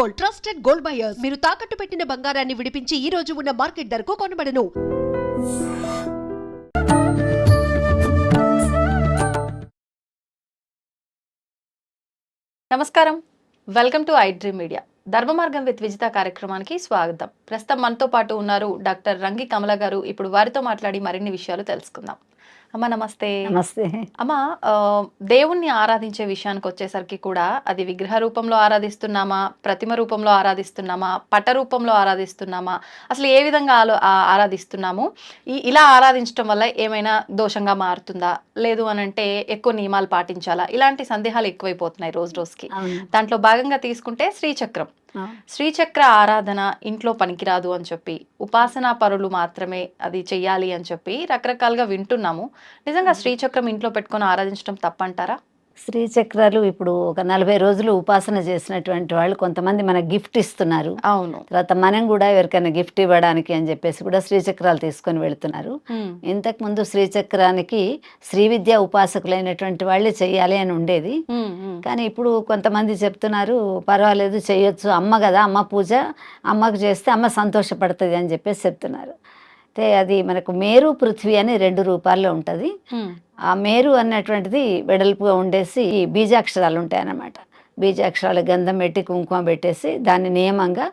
Gold trusted gold buyers. మీరు తాకట్టు పెట్టిన బంగారాన్ని విడిపించి ఈ రోజు ఉన్న మార్కెట్ ధరకు కొనబడను. నమస్కారం. Welcome to iDream media. ధర్మ మార్గం విత్ విజిత కార్యక్రమానికి స్వాగతం. ప్రస్తుతం మనతో పాటు ఉన్నారు డాక్టర్ రంగి కమల గారు. ఇప్పుడు వారితో మాట్లాడి మరిన్ని విషయాలు తెలుసుకుందాం. అమ్మ నమస్తే. నమస్తే. అమ్మ దేవుణ్ణి ఆరాధించే విషయానికి వచ్చేసరికి కూడా అది విగ్రహ రూపంలో ఆరాధిస్తున్నామా ప్రతిమ రూపంలో ఆరాధిస్తున్నామా పట రూపంలో ఆరాధిస్తున్నామా అసలు ఏ విధంగా ఆలో ఆరాధిస్తున్నాము? ఈ ఇలా ఆరాధించడం వల్ల ఏమైనా దోషంగా మారుతుందా? లేదు అని అంటే ఎక్కువ నియమాలు పాటించాలా? ఇలాంటి సందేహాలు ఎక్కువైపోతున్నాయి రోజు రోజుకి. దాంట్లో భాగంగా తీసుకుంటే శ్రీచక్రం. శ్రీచక్ర ఆరాధన ఇంట్లో పనికిరాదు అని చెప్పి ఉపాసనా పరులు మాత్రమే అది చెయ్యాలి అని చెప్పి రకరకాలుగా వింటున్నాము. నిజంగా శ్రీచక్రం ఇంట్లో పెట్టుకొని ఆరాధించడం తప్పంటారా? శ్రీచక్రాలు ఇప్పుడు ఒక నలభై రోజులు ఉపాసన చేసినటువంటి వాళ్ళు కొంతమంది మనకు గిఫ్ట్ ఇస్తున్నారు. అవును. తర్వాత మనం కూడా ఎవరికైనా గిఫ్ట్ ఇవ్వడానికి అని చెప్పేసి కూడా శ్రీచక్రాలు తీసుకొని వెళ్తున్నారు. హ్మ్. ఇంతకుముందు శ్రీచక్రానికి శ్రీ విద్యా ఉపాసకులైనటువంటి వాళ్ళే చెయ్యాలి అని ఉండేది. కానీ ఇప్పుడు కొంతమంది చెప్తున్నారు పర్వాలేదు చేయొచ్చు. అమ్మ కదా అమ్మ పూజ. అమ్మకు చేస్తే అమ్మ సంతోషపడుతుంది అని చెప్పేసి చెప్తున్నారు. అయితే అది మనకు మేరు పృథ్వీ అని రెండు రూపాల్లో ఉంటుంది. ఆ మేరు అన్నటువంటిది వెడల్పుగా ఉండేసి ఈ బీజాక్షరాలు ఉంటాయి అన్నమాట బీజాక్షరాలు గంధం పెట్టి కుంకుమ పెట్టేసి దాన్ని నియమంగా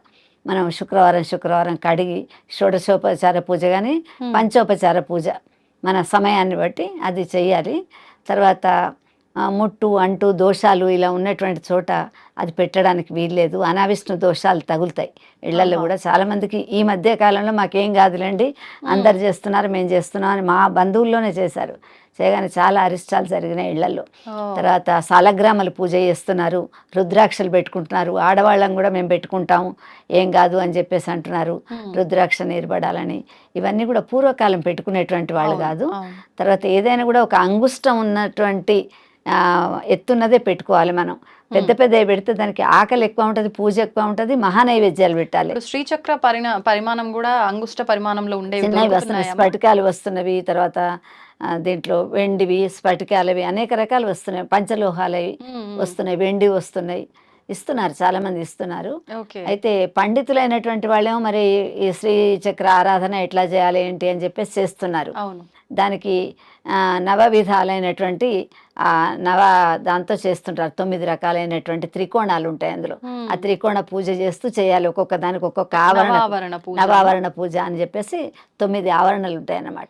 మనం శుక్రవారం శుక్రవారం కడిగి షోడశోపచార పూజ కానీ. పంచోపచార పూజ మన సమయాన్ని బట్టి అది చెయ్యాలి. తర్వాత ముట్టు అంటు దోషాలు ఇలా ఉన్నటువంటి చోట అది పెట్టడానికి వీల్లేదు. అనావిష్ణు దోషాలు తగులుతాయి. ఇళ్ళలో. కూడా చాలామందికి ఈ మధ్య కాలంలో మాకేం కాదులేండి. అందరు చేస్తున్నారు మేము చేస్తున్నాం అని మా బంధువుల్లోనే చేశారు. చేయగానే చాలా అరిష్టాలు జరిగినాయి ఇళ్ళలో. తర్వాత సాలగ్రామాలు పూజ చేస్తున్నారు. రుద్రాక్షలు పెట్టుకుంటున్నారు. ఆడవాళ్ళం కూడా మేము పెట్టుకుంటాము. ఏం కాదు అని చెప్పేసి అంటున్నారు. రుద్రాక్ష నీరుబడాలని. ఇవన్నీ కూడా పూర్వకాలం పెట్టుకునేటువంటి వాళ్ళు కాదు. తర్వాత ఏదైనా కూడా ఒక అంగుష్టం ఉన్నటువంటి ఎత్తున్నదే పెట్టుకోవాలి మనం. పెద్ద పెద్ద పెడితే దానికి ఆకలి ఎక్కువ ఉంటుంది పూజ ఎక్కువ ఉంటుంది మహానైవేద్యాలు పెట్టాలి. శ్రీచక్ర పరిణ పరిమాణం కూడా అంగుష్ట పరిమాణంలో ఉండేవి చిన్నవి వస్తున్నాయి? స్ఫటికాలు వస్తున్నవి తర్వాత దీంట్లో వెండివి స్ఫటికాలవి అనేక రకాలు వస్తున్నాయి. పంచలోహాలవి. వస్తున్నాయి వెండి వస్తున్నాయి. ఇస్తున్నారు చాలా మంది ఇస్తున్నారు అయితే పండితులైనటువంటి వాళ్ళేమో మరి ఈ శ్రీ చక్ర ఆరాధన ఎట్లా చేయాలి ఏంటి అని చెప్పేసి చేస్తున్నారు. దానికి ఆ, నవ విధాలైనటువంటి ఆ నవ దాంతో చేస్తుంటారు. తొమ్మిది రకాలైనటువంటి త్రికోణాలు ఉంటాయి అందులో. ఆ త్రికోణ పూజ చేస్తూ చేయాలి. ఒక్కొక్క దానికి ఒక్కొక్క ఆవరణ నవావరణ పూజ. అని చెప్పేసి తొమ్మిది ఆవరణలు ఉంటాయి అన్నమాట.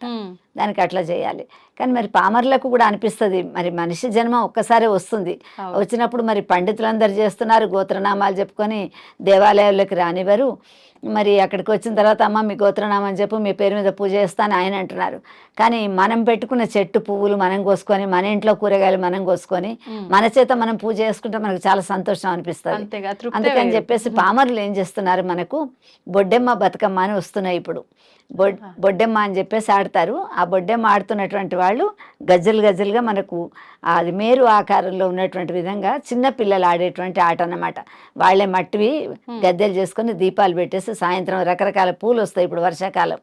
దానికి అట్లా చేయాలి కానీ మరి పామర్లకు కూడా అనిపిస్తుంది మరి మనిషి జన్మ ఒక్కసారే వస్తుంది. వచ్చినప్పుడు మరి పండితులందరూ చేస్తున్నారు గోత్రనామాలు చెప్పుకొని దేవాలయాల్లోకి రానివ్వరు మరి అక్కడికి వచ్చిన తర్వాత అమ్మ మీ గోత్రనామం చెప్పు మీ పేరు మీద పూజ చేస్తాను ఆయన అంటున్నారు కానీ మనం పెట్టుకున్న చెట్టు పువ్వులు మనం కోసుకొని మన ఇంట్లో కూరగాయలు మనం కోసుకొని. మన చేత మనం పూజ చేసుకుంటే మనకు చాలా సంతోషం అనిపిస్తుంది అందుకని. చెప్పేసి పామరులు ఏం చేస్తున్నారు మనకు బొడ్డెమ్మ బతుకమ్మ అని వస్తున్నాయి ఇప్పుడు. బొడ్డెమ్మ అని చెప్పేసి ఆడతారు ఆ బొడ్డెమ్మ ఆడుతున్నటువంటి వాళ్ళు గజ్జలు గజ్జలుగా మనకు అది మేరు ఆకారంలో ఉన్నటువంటి విధంగా చిన్న పిల్లలు ఆడేటువంటి ఆట అన్నమాట వాళ్ళే మట్టివి. గద్దెలు చేసుకొని దీపాలు పెట్టేసి సాయంత్రం రకరకాల పూలు వస్తాయి ఇప్పుడు వర్షాకాలం.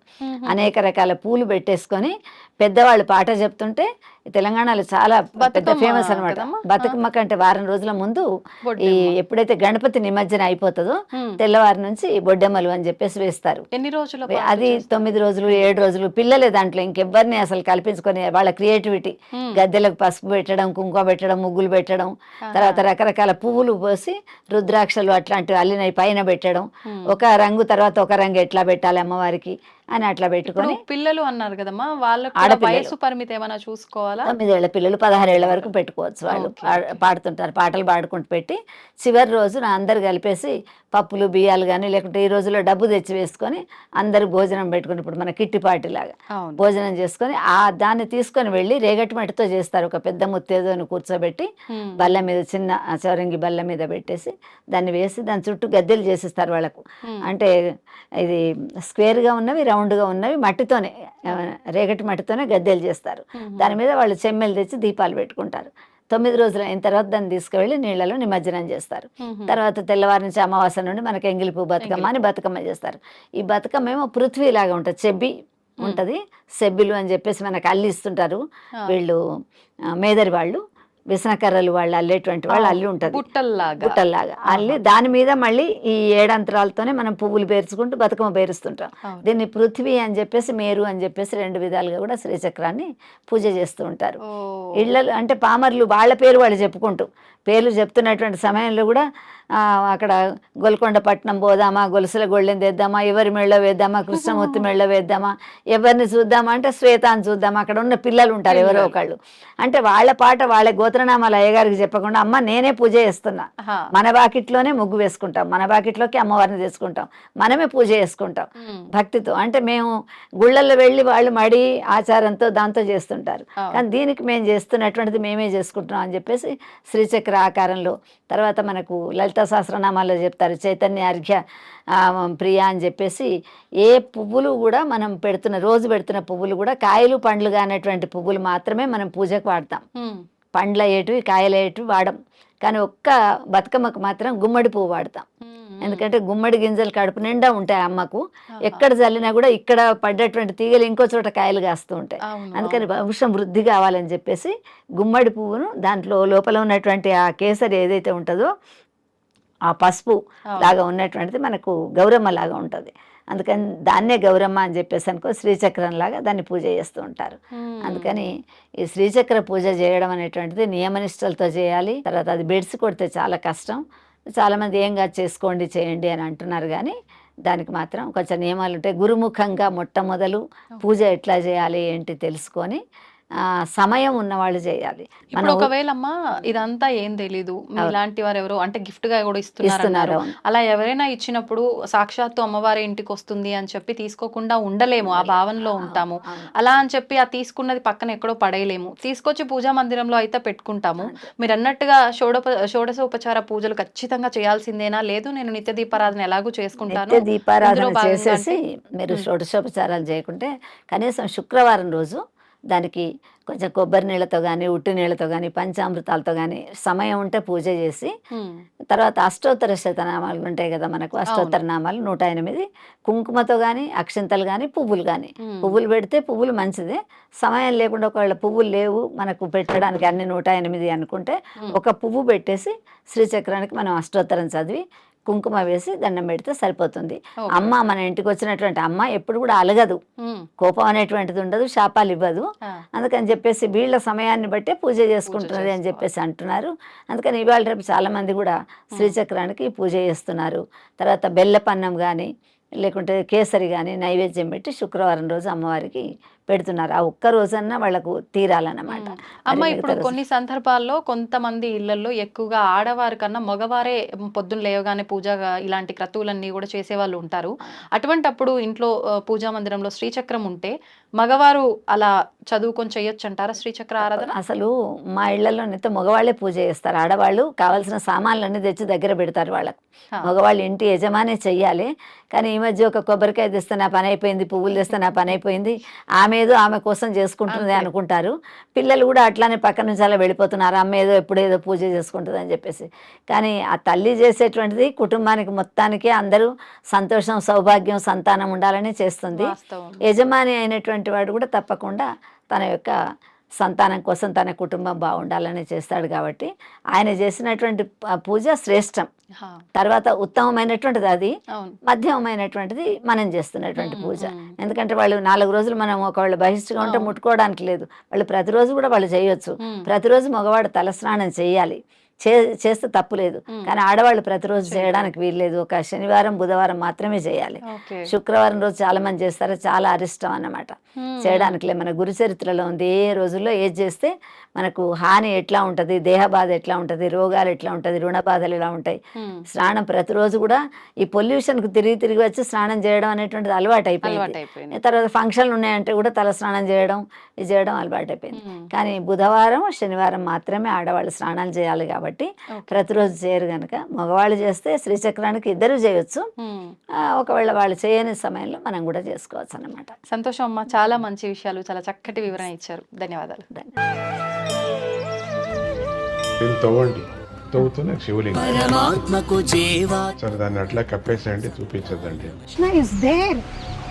అనేక రకాల పూలు పెట్టేసుకొని పెద్దవాళ్ళు పాట చెప్తుంటే తెలంగాణలో చాలా పెద్ద ఫేమస్ అనమాట కదమ్మా? బతుకమ్మ కంటే వారం రోజుల ముందు ఈ. ఎప్పుడైతే గణపతి నిమజ్జన అయిపోతుందో. తెల్లవారి నుంచి బొడ్డెమ్మలు అని చెప్పేసి వేస్తారు ఎన్ని రోజుల అది? తొమ్మిది రోజులు ఏడు రోజులు పిల్లలే దాంట్లో ఇంకెవ్వరిని అసలు కల్పించుకొని వాళ్ళ క్రియేటివిటీ. గద్దెలకు పసుపు పెట్టడం కుంకుమ పెట్టడం ముగ్గులు పెట్టడం. తర్వాత రకరకాల పువ్వులు పోసి రుద్రాక్షలు అట్లాంటివి అల్లినవి పైన పెట్టడం. ఒక రంగు తర్వాత ఒక రంగు ఎట్లా పెట్టాలి అమ్మవారికి అని అట్లా పెట్టుకొని పిల్లలు అన్నారు కదమ్మా ఆడపిల్లలు. వయసు పరిమితి ఏమైనా చూసుకోవాలా తొమ్మిదేళ్ళ పిల్లలు పదహారేళ్ళ వరకు పెట్టుకోవచ్చు వాళ్ళు. పాడుతుంటారు పాటలు పాడుకుంటూ పెట్టి చివరి రోజున అందరు కలిపేసి పప్పులు బియ్యాలు కానీ లేకుంటే ఈ రోజుల్లో డబ్బు తెచ్చి వేసుకొని అందరూ భోజనం పెట్టుకుని ఇప్పుడు మన కిట్టి పార్టీ లాగా భోజనం చేసుకొని ఆ దాన్ని తీసుకొని వెళ్ళి రేగటి మట్టితో చేస్తారు ఒక పెద్ద ముత్తేదోని కూర్చోబెట్టి. బల్ల మీద చిన్న చౌరంగి బల్ల మీద పెట్టేసి దాన్ని వేసి దాని చుట్టూ గద్దెలు చేసిస్తారు వాళ్ళకు. అంటే ఇది స్క్వేర్గా ఉన్నవి రౌండ్గా ఉన్నవి మట్టితోనే రేగటి మట్టితోనే గద్దెలు చేస్తారు. దాని మీద వాళ్ళు చెమ్మెలు తెచ్చి దీపాలు పెట్టుకుంటారు. తొమ్మిది రోజులు అయిన తర్వాత దాన్ని తీసుకువెళ్ళి నీళ్ళలో నిమజ్జనం చేస్తారు. తర్వాత తెల్లవారి నుంచి అమావాస్య నుండి మనకి ఎంగిలిపు బతుకమ్మ అని బతుకమ్మ చేస్తారు. ఈ బతుకమ్మ ఏమో పృథ్వీ లాగా ఉంటుంది చెబ్బి ఉంటుంది. సెబ్బిలు అని చెప్పేసి మనకు అల్లిస్తుంటారు. వీళ్ళు మేదరి వాళ్ళు. విసనకర్రలు వాళ్ళు అల్లేటువంటి వాళ్ళు అల్లి ఉంటుంది. బుట్టల్లాగా. బుట్టల్లాగా. అల్లి దాని మీద మళ్ళీ ఈ ఏడంతరాలతోనే మనం పువ్వులు పేర్చుకుంటూ బతుకమ్మ పేరుస్తుంటాం. దీన్ని పృథ్వీ అని చెప్పేసి మేరు అని చెప్పేసి రెండు విధాలుగా కూడా శ్రీచక్రాన్ని పూజ చేస్తూ ఉంటారు. ఇళ్ళలు అంటే పామర్లు వాళ్ళ పేరు వాళ్ళు చెప్పుకుంటూ పేర్లు చెప్తున్నటువంటి సమయంలో కూడా అక్కడ గోల్కొండ పట్నం పోదామా గొలుసుల గొళ్ళెం తెద్దామా ఎవరి మెళ్ళ వేద్దామా కృష్ణమూర్తి మెళ్ళ వేద్దామా ఎవరిని చూద్దామా అంటే శ్వేతాన్ని చూద్దామా అక్కడ ఉన్న పిల్లలు ఉంటారు ఎవరో ఒకళ్ళు అంటే వాళ్ళ పాట వాళ్ళ గోత్రనామాలు అయ్యగారికి చెప్పకుండా అమ్మ నేనే పూజ చేస్తున్నా. మన బాకిట్లోనే ముగ్గు వేసుకుంటాం మన బాకిట్లోకి అమ్మవారిని తెచ్చుకుంటాం మనమే పూజ చేసుకుంటాం. భక్తితో అంటే మేము గుళ్ళల్లో వెళ్ళి వాళ్ళు మడి ఆచారంతో దాంతో చేస్తుంటారు. కానీ దీనికి మేము చేస్తున్నటువంటిది మేమే చేసుకుంటున్నాం అని చెప్పేసి శ్రీచక్ర ఆకారంలో తర్వాత మనకు లలిత సహస్రనామాల్లో చెప్తారు చైతన్య అర్ఘ్య ఆ, ప్రియ అని చెప్పేసి ఏ పువ్వులు కూడా మనం పెడుతున్న రోజు పెడుతున్న పువ్వులు కూడా కాయలు పండ్లు కానటువంటి పువ్వులు మాత్రమే మనం పూజకు వాడతాం. పండ్లు అయ్యేటివి కాయలు అయ్యేటివి వాడం కానీ ఒక్క బతుకమ్మకు మాత్రం గుమ్మడి పువ్వు వాడతాం. ఎందుకంటే గుమ్మడి గింజలు కడుపు నిండా ఉంటాయి అమ్మకు. ఎక్కడ చల్లినా కూడా ఇక్కడ పడ్డటువంటి తీగలు ఇంకో చోట కాయలు కాస్తూ ఉంటాయి అందుకని. వంశం వృద్ధి కావాలని చెప్పేసి గుమ్మడి పువ్వును దాంట్లో లోపల ఉన్నటువంటి ఆ కేసరి ఏదైతే ఉంటుందో ఆ పసుపు. లాగా ఉన్నటువంటిది మనకు గౌరమ్మ లాగా ఉంటుంది. అందుకని దాన్నే గౌరమ్మ అని చెప్పేసి అనుకో శ్రీచక్రం లాగా దాన్ని పూజ చేస్తూ ఉంటారు. అందుకని ఈ శ్రీచక్ర పూజ చేయడం అనేటువంటిది నియమనిష్టలతో చేయాలి. తర్వాత అది బెడ్స్ కొడితే చాలా కష్టం. చాలామంది ఏం కాదు చేసుకోండి చేయండి అని అంటున్నారు కానీ దానికి మాత్రం కొంచెం నియమాలు ఉంటాయి గురుముఖంగా మొట్టమొదలు పూజ ఎట్లా చేయాలి ఏంటి తెలుసుకొని సమయం ఉన్నవాళ్ళు చేయాలి. ఇప్పుడు మనం ఒకవేళ అమ్మా ఇదంతా ఏం తెలీదు. ఇలాంటి వారు ఎవరో అంటే గిఫ్ట్గా కూడా ఇస్తున్నారు. అలా ఎవరైనా ఇచ్చినప్పుడు సాక్షాత్తు అమ్మవారి ఇంటికి వస్తుంది అని చెప్పి తీసుకోకుండా ఉండలేము. ఆ భావనలో ఉంటాము. అలా అని చెప్పి ఆ తీసుకున్నది పక్కన ఎక్కడో పడేయలేము. తీసుకొచ్చి పూజా మందిరంలో అయితే పెట్టుకుంటాము. మీరు అన్నట్టుగా షోడప షోడశోపచార పూజలు ఖచ్చితంగా చేయాల్సిందేనా? లేదు నేను నిత్య దీపారాధన ఎలాగూ చేసుకుంటాను. దీపారాధన చేసేసి మీరు. షోడశోపచారాలు చేయకుంటే కనీసం శుక్రవారం రోజు దానికి కొంచెం కొబ్బరి నీళ్ళతో కానీ ఉట్టి నీళ్ళతో కానీ పంచామృతాలతో కానీ సమయం ఉంటే పూజ చేసి తర్వాత అష్టోత్తర శతనామాలు ఉంటాయి కదా మనకు అష్టోత్తర నామాలు నూట ఎనిమిది. కుంకుమతో కానీ అక్షింతలు కానీ పువ్వులు కానీ. పువ్వులు పెడితే పువ్వులు మంచిదే. సమయం లేకుండా ఒకవేళ పువ్వులు లేవు మనకు పెట్టడానికి అన్ని నూట ఎనిమిది అనుకుంటే. ఒక పువ్వు పెట్టేసి శ్రీచక్రానికి మనం అష్టోత్తరం చదివి కుంకుమ వేసి దండం పెడితే సరిపోతుంది. అమ్మ మన ఇంటికి వచ్చినటువంటి అమ్మ ఎప్పుడు కూడా అలగదు. కోపం అనేటువంటిది ఉండదు శాపాలు ఇవ్వదు. అందుకని చెప్పేసి వీళ్ళ సమయాన్ని బట్టే పూజ చేసుకుంటున్నది అని చెప్పేసి అంటున్నారు. అందుకని ఇవాళ రేపు చాలామంది కూడా శ్రీచక్రానికి పూజ చేస్తున్నారు. తర్వాత బెల్లపన్నం కానీ లేకుంటే కేసరి కానీ నైవేద్యం పెట్టి శుక్రవారం రోజు అమ్మవారికి పెడుతున్నారు. ఆ ఒక్క రోజన్నా వాళ్ళకు తీరాలన్నమాట. అమ్మ ఇప్పుడు కొన్ని సందర్భాల్లో కొంతమంది ఇళ్ళలో ఎక్కువగా ఆడవారి కన్నా మగవారే పొద్దున్న లేవగానే పూజ ఇలాంటి క్రతువులన్నీ కూడా చేసే వాళ్ళు ఉంటారు. అటువంటప్పుడు ఇంట్లో పూజా మందిరంలో శ్రీచక్రం ఉంటే మగవారు అలా చదువుకొని చేయొచ్చు అంటారా శ్రీచక్ర ఆరాధన? అసలు మా ఇళ్ళలో నిత్య మగవాళ్ళే పూజ చేస్తారు. ఆడవాళ్ళు కావాల్సిన సామాన్లన్నీ తెచ్చి దగ్గర పెడతారు వాళ్ళకు. మగవాళ్ళు ఇంటి యజమానే చెయ్యాలి. కానీ ఈ మధ్య ఒక కొబ్బరికాయ తెస్తే నా పని అయిపోయింది పువ్వులు తెస్తే నా పని అయిపోయింది. ఆమె ఏదో ఆమె కోసం చేసుకుంటుంది. అనుకుంటారు. పిల్లలు కూడా అట్లానే పక్క నుంచి అలా వెళ్ళిపోతున్నారు. అమ్మ ఏదో ఎప్పుడేదో పూజ చేసుకుంటుంది అని చెప్పేసి. కానీ ఆ తల్లి చేసేటువంటిది కుటుంబానికి మొత్తానికి అందరూ సంతోషం సౌభాగ్యం సంతానం ఉండాలని చేస్తుంది. యజమాని అయినటువంటి వాడు కూడా తప్పకుండా తన యొక్క సంతానం కోసం తన కుటుంబం బాగుండాలని చేస్తాడు కాబట్టి ఆయన చేసినటువంటి పూజ శ్రేష్టం. తర్వాత ఉత్తమమైనటువంటిది అది మధ్యమైనటువంటిది మనం చేస్తున్నటువంటి పూజ. ఎందుకంటే వాళ్ళు నాలుగు రోజులు మనం ఒకవేళ బహిష్టుగా ఉంటే. ముట్టుకోవడానికి లేదు. వాళ్ళు ప్రతిరోజు కూడా వాళ్ళు చేయొచ్చు. ప్రతిరోజు మగవాడు తలస్నానం చేయాలి. చే చేస్తే తప్పు లేదు. ఉమ్. కానీ ఆడవాళ్ళు ప్రతిరోజు. చేయడానికి వీల్లేదు. ఒక శనివారం బుధవారం మాత్రమే చేయాలి. శుక్రవారం రోజు చాలా మంది చేస్తారు. చాలా అరిష్టం అన్నమాట. చేయడానికి మన గురు చరిత్రలో ఉంది. ఏ రోజుల్లో ఏది చేస్తే మనకు హాని ఎట్లా ఉంటుంది దేహ బాధ ఎట్లా ఉంటుంది రోగాలు ఎట్లా ఉంటుంది రుణ బాధలు ఎలా ఉంటాయి. స్నానం ప్రతిరోజు కూడా ఈ పొల్యూషన్కు తిరిగి తిరిగి వచ్చి స్నానం చేయడం అనేటువంటిది అలవాటు అయిపోయింది. తర్వాత ఫంక్షన్లు ఉన్నాయంటే కూడా తల స్నానం చేయడం ఇది చేయడం అలవాటు అయిపోయింది కానీ బుధవారం శనివారం మాత్రమే ఆడవాళ్ళు స్నానాలు చేయాలి కాబట్టి ఓకే. ప్రతిరోజు చేయరు కనుక మగవాళ్ళు చేస్తే శ్రీచక్రానికి ఇద్దరు చేయొచ్చు. ఒకవేళ వాళ్ళు చేయని సమయంలో మనం కూడా చేసుకోవచ్చు అన్నమాట. సంతోషం అమ్మ. చాలా మంచి విషయాలు చాలా చక్కటి వివరణ ఇచ్చారు. ధన్యవాదాలు. తవ్వుతూనే శివలింగం. సరే దాన్ని అట్లా కప్పేసేయండి చూపించదండి.